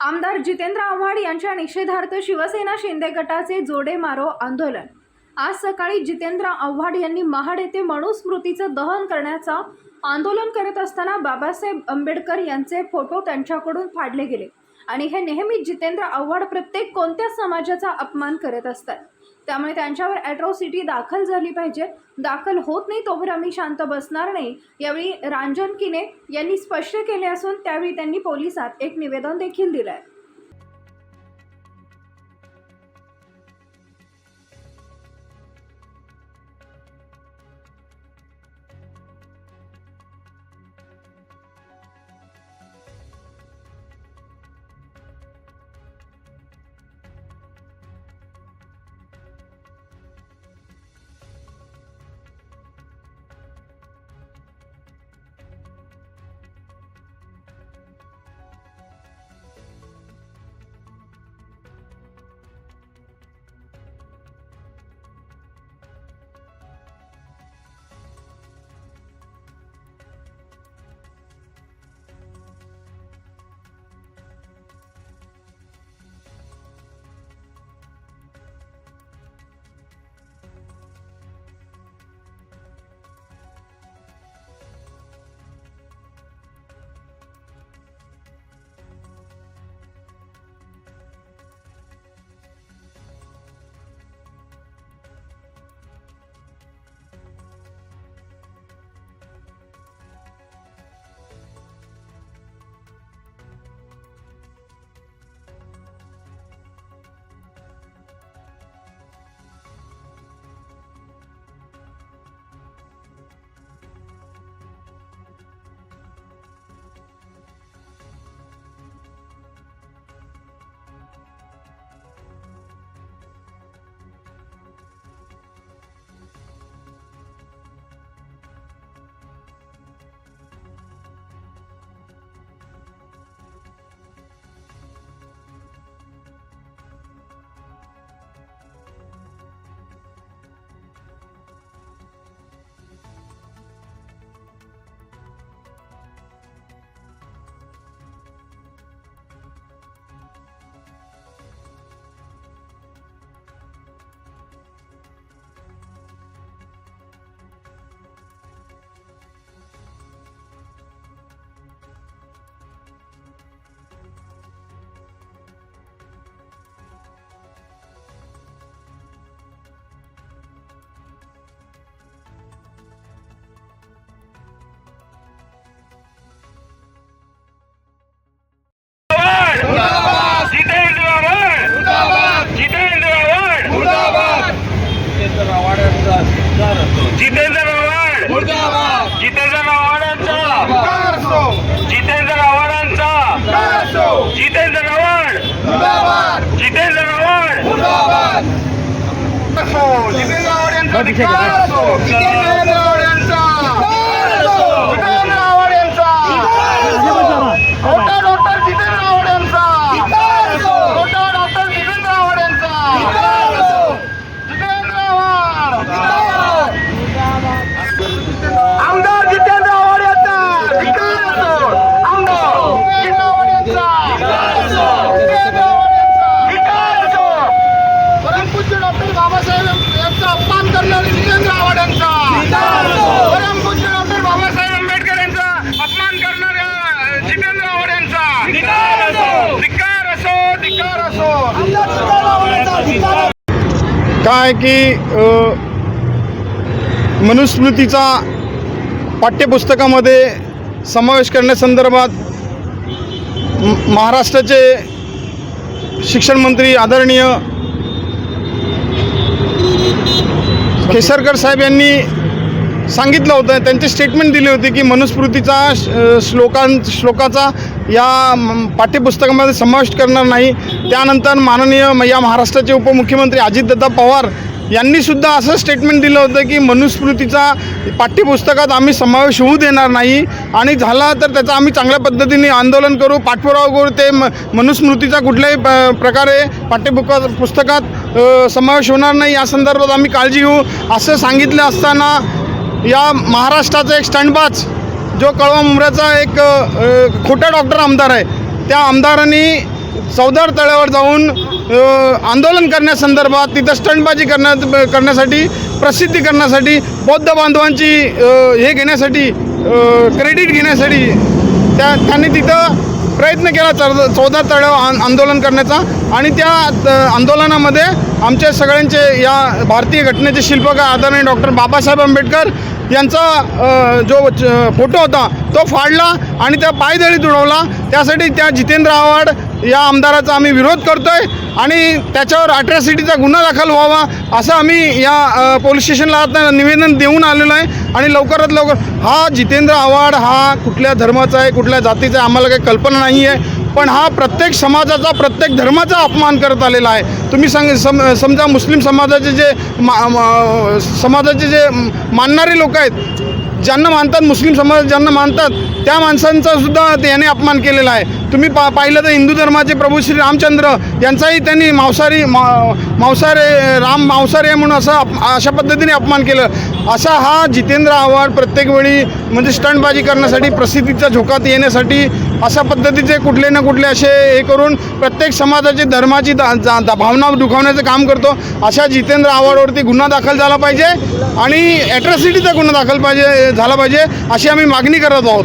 आमदार जितेंद्र आव्हाड यांच्या निषेधार्थ शिवसेना शिंदे गटाचे जोडे मारो आंदोलन. आज सकाळी जितेंद्र आव्हाड यांनी महाड येथे मनुस्मृतीचं दहन करण्याचा आंदोलन करत असताना बाबासाहेब आंबेडकर यांचे फोटो त्यांच्याकडून फाडले गेले. आणि हे नेहमीच जितेंद्र आव्हाड प्रत्येक कोणत्या समाजाचा अपमान करत असतात? त्यामुळे त्यांच्यावर ॲट्रॉसिटी दाखल झाली पाहिजे. दाखल होत नाही तोवर आम्ही शांत बसणार नाही. यावेळी रांजन किने यांनी स्पष्ट केले असून त्यावेळी त्यांनी पोलिसात एक निवेदन देखील दिलं आहे जितेंद्र आव्हाड यांचा धिक्कार असो. जितेंद्र आव्हाड यांचा जितेंद्र आव्हाड यांचा डॉक्टर डॉक्टर जितेंद्र आव्हाड यांचा डॉक्टर डॉक्टर जितेंद्र आव्हाड यांचा जितेंद्र आव्हाड आमदार जितेंद्र आव्हाड यांचा धिक्कार असो. आमदार जितेंद्र आव्हाड यांचा जितेंद्र आव्हाड यांचा धिक्कार असो. परमपूज्य डॉक्टर बाबासाहेब यांचा अपमान करणारे जितेंद्र आव्हाड यांचा परमपूज्य डॉक्टर बाबासाहेब आंबेडकर यांचा अपमान करणाऱ्या अ, जितेंद्र आव्हाड यांचा धिक्कार असो धिक्कार असो काय की मनुस्मृतीचा पाठ्यपुस्तकामध्ये समावेश करण्यासंदर्भात महाराष्ट्राचे शिक्षण मंत्री आदरणीय केसरकर साहेब यांनी सांगितलं होतं त्यांचे स्टेटमेंट दिले होते की मनुस्मृतीचा श्लोकां श्लोकाचा या पाठ्यपुस्तकामध्ये समावेश करणार नाही. त्यानंतर माननीय म- या महाराष्ट्राचे उपमुख्यमंत्री अजितदादा पवार यांनीसुद्धा असं स्टेटमेंट दिलं होतं की मनुस्मृतीचा पाठ्यपुस्तकात आम्ही समावेश होऊ देणार नाही आणि झाला तर त्याचा आम्ही चांगल्या पद्धतीने आंदोलन करू. पाठपुरावा करू. ते म मनुस्मृतीचा कुठल्याही प प्रकारे पाठ्यपुका पुस्तकात समावेश होणार नाही. या संदर्भात आम्ही काळजी घेऊ. असं सांगितलं असताना या महाराष्ट्राचा एक स्टंटबाज जो कळवा मुंबऱ्याचा एक खोटा डॉक्टर आमदार आहे त्या आमदारांनी चौदार तळ्यावर जाऊन आंदोलन करण्यासंदर्भात तिथं स्टंटबाजी करण्या करण्यासाठी प्रसिद्धी करण्यासाठी बौद्ध बांधवांची हे घेण्यासाठी क्रेडिट घेण्यासाठी त्या त्यांनी तिथं प्रयत्न केला चौदा चौदा तळ्यावर आंदोलन करण्याचा. आणि त्या आंदोलनामध्ये आमच्या सगळ्यांचे या भारतीय घटनेचे शिल्पकार आदरणीय डॉक्टर बाबासाहेब आंबेडकर यांचा जो च- फोटो होता तो फाडला आणि त्या पायदळी तुडवला त्यासाठी त्या जितेंद्र आव्हाड या आमदाराचा आम्ही विरोध करतोय आणि त्याच्यावर अट्रॅसिटीचा गुन्हा दाखल व्हावा असं आम्ही या पोलीस स्टेशनला आता निवेदन देऊन आलेलो आहे आणि लवकरात लवकर हा जितेंद्र आव्हाड हा कुठल्या धर्माचा आहे कुठल्या जातीचा आहे आम्हाला काही कल्पना नाही आहे पण हा प्रत्येक समाजाचा प्रत्येक धर्माचा अपमान करत आलेला आहे. तुम्ही सांग सम समजा मुस्लिम समाजाचे जे मा समाजाचे जे मानणारे लोक आहेत ज्यांना मानतात मुस्लिम समाज ज्यांना मानतात त्या माणसांचा सुद्धा याने अपमान केलेला आहे. तुम्ही पा पाहिलं तर हिंदू धर्माचे प्रभू श्री रामचंद्र यांचाही त्यांनी मांसाहारी मा मांसाहारे राम मांसाहारी आहे म्हणून असं अशा पद्धतीने अपमान केलं. असा हा जितेंद्र आव्हाड प्रत्येक वेळी म्हणजे स्टंटबाजी करण्यासाठी प्रसिद्धीच्या झोकात येण्यासाठी अशा पद्धतीचे कुठले ना कुठले असे हे करून प्रत्येक समाजाची धर्माची दा, जा- दा- भावना दुखावण्याचं काम करतो. अशा जितेंद्र आव्हाडवरती गुन्हा दाखल झाला पाहिजे आणि ॲट्रॉसिटीचा गुन्हा दाखल पाहिजे झाला पाहिजे अशी आम्ही मागणी करत आहोत.